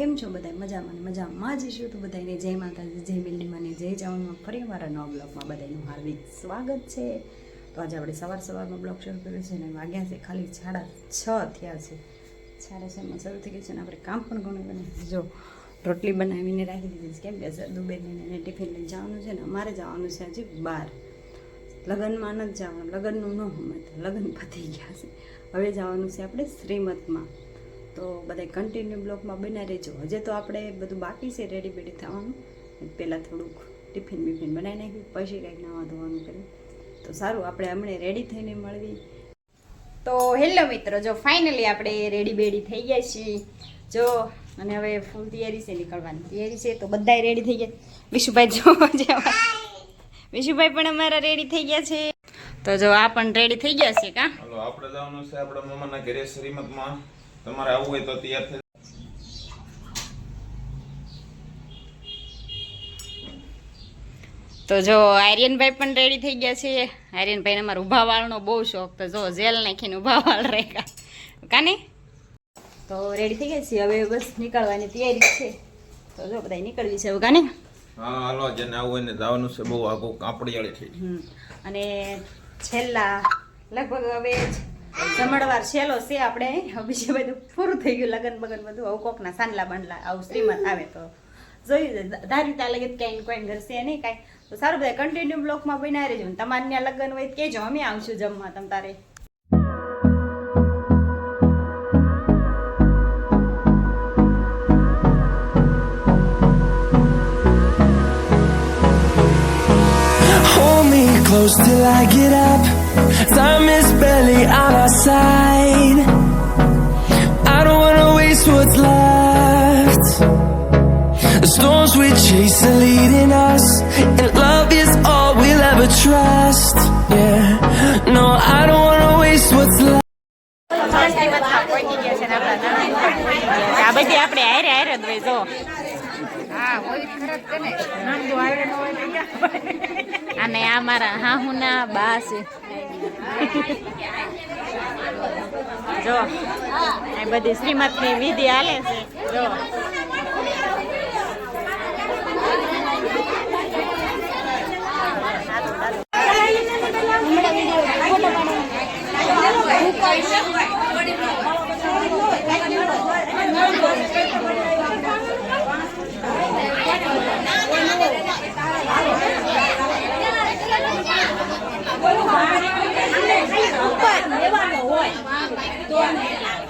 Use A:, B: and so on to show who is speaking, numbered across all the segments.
A: કેમ છો બધા મજામાં મજામાં. જ છું તો બધાને જય માતાજી, જય બિલ્ડીમાં ને જય ચાવણમાં ફરી મારા નવા બ્લોગમાં બધાનું હાર્દિક સ્વાગત છે. તો આજે આપણે સવાર સવારમાં બ્લોગ શરૂ કર્યો છે અને વાગ્યા છે ખાલી સાડા છ થયા છે. સાડા છમાં શરૂ થઈ ગયું છે અને આપણે કામ પણ ઘણું બને. જો, રોટલી બનાવીને રાખી દીધી છે. કેમ કે દુબઈને એને ટિફિન લઈને જવાનું છે ને અમારે જવાનું છે હજી બહાર લગ્નમાં નથી જવાનું. લગ્નનું ન હોય તો લગ્ન પતી ગયા છે. હવે જવાનું છે આપણે શ્રીમતમાં. તો બધા કન્ટિન્યુ બ્લોકમાં બના રહેજો. હજે તો આપણે બધું બાકી છે રેડી બેડી થવાનું પહેલાં થોડુંક ટિફિન બિફિન બનાવી નાખ્યું, પછી કંઈક નવા ધોવાનું કર્યું. તો સારું, આપણે હમણાં રેડી થઈને મળવી. તો હેલો મિત્રો, જો ફાઇનલી આપણે રેડી બેડી થઈ ગયા છીએ. જો, અને હવે ફૂલ તૈયારી છે નીકળવાની. તૈયારી છે તો બધાય રેડી થઈ ગયા. વિશુભાઈ, જો જેવા વિશુભાઈ પણ અમારા રેડી થઈ ગયા છે. તો જો, આ પણ રેડી થઈ ગયા છે કા?
B: આપણે જવાનું છે આપણા મામાના ઘરે શ્રીમતમાં. તમારે આવવું હોય તો તૈયાર થઈ
A: તો જો આર્યનભાઈ પણ રેડી થઈ ગયા છે. આર્યનભાઈને મારો ઊભા વાળનો બહુ શોખ. તો જો જેલ નાખીને ઊભા વાળ રેખા કાને? તો રેડી થઈ ગયા છે હવે બસ નીકળવાની તૈયારી છે. તો જો બધા નીકળવી છે હવે કાને?
B: હા હાલો જેને આવું હોય ને જવાનું છે બહુ આગો કાપડી વાળી
A: થઈ. અને છેલ્લા લગભગ હવે જમણવાર છેલ્લો છે આપણે. બીજું બધું પૂરું થઈ ગયું લગન બગન બધું. હવે કોકના સાંડલા બાંડલા આવું શ્રીમત આવે તો જોયું ધારી ત્યાં લગે ક્યાંય કોઈ ઘરશે નહીં કાંઈ. તો સારું બધા કન્ટિન્યુ બ્લોકમાં બના રહેજો તમારે ત્યાં લગ્ન હોય કહેજો, અમે આવશું જમવા તમ તારે.
C: Close till I get up. Time is barely on The storms we chase are leading us, and love is all we'll ever trust. Yeah, no, I don't wanna waste what's left.
A: આ બધી આપણે હારે હારે જ હોય જો અને આ મારા હાહુના બા છે જો આ બધી શ્રીમતની વિધિ હાલે છે જો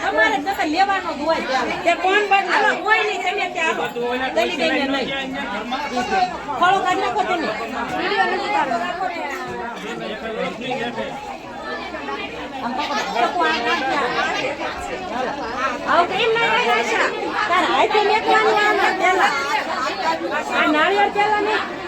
D: તમારે નકર લેવાનો જ હોય તે કોણ તમે ત્યાં. દલી દઈને નાખો તમે. વીડિયો નથી? તારા નાળિયેર પહેલા નહીં.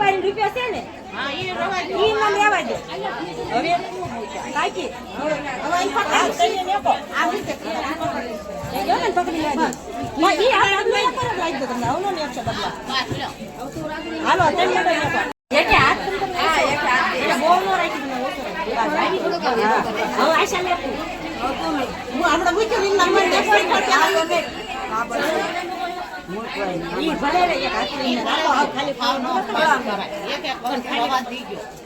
D: મોબાઈલ રૂપિયો છે ને ઈ લેવા દે હવે હાલો હાથ હા બહુ નો રાખી. હવે આશા મૂક્યું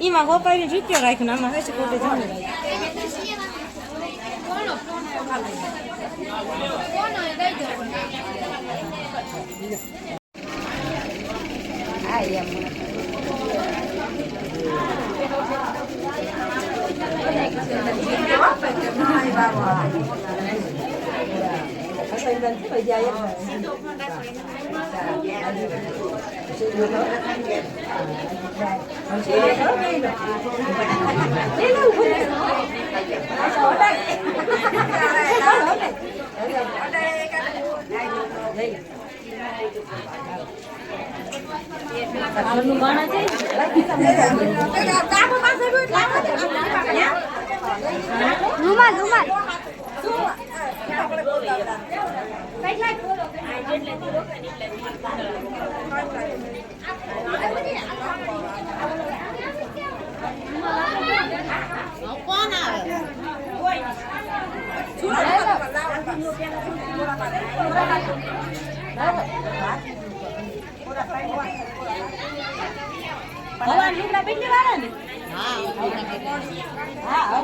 D: એમાં ગોપાઈ જીત્યો રાખ્યું આમાં હશે કોટે જમી રાખ્યું సంబంధించి వైద్యాయ Rumah, rumah. ભગવાન લીમડા પીંડી વાળા ને હા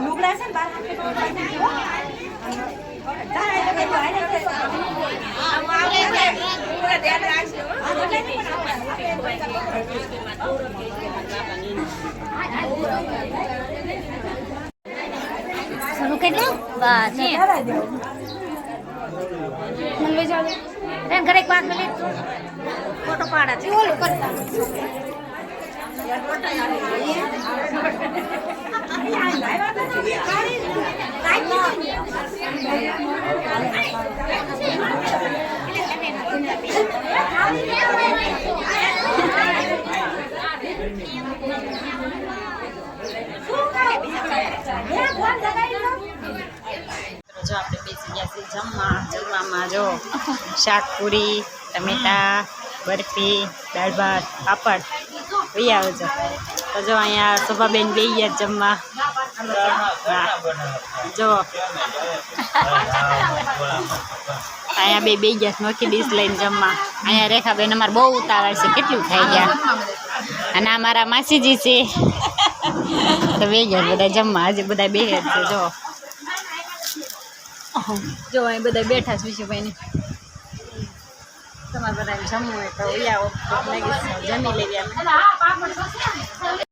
D: લુગડા છે ને બાર
E: શરૂ કરી દઉં બસ એ ઘરે એક પાંચ મિનિટ ફોટો પાડા છે. ઓલું કરતા
A: આપણે બેસી ગયા છીએ જમવા, જમવામાં જો શાક પૂરી ટમેટા, બરફી, દાળ ભાત, પાપડ લઈ આવે છે. તો જો અહીંયા શોભાબેન બે ગયા છે જમવા. હા. જો. અહીંયા બે બે ગયા છે, નોખી ડીશ લઈને જમવા. અહીંયા રેખાબેન અમારે બહુ ઉતાવળ છે, કેટલું ખાઈ ગયા. અને આ મારા માસીજી છે. તો બે ગયા બધા જમવા. હજી બધા બે જ છે, જો. જો અહીં બધા બેઠા છે વિશુભાઈ તમારે બધા જમવું હોય તો જમી લેવી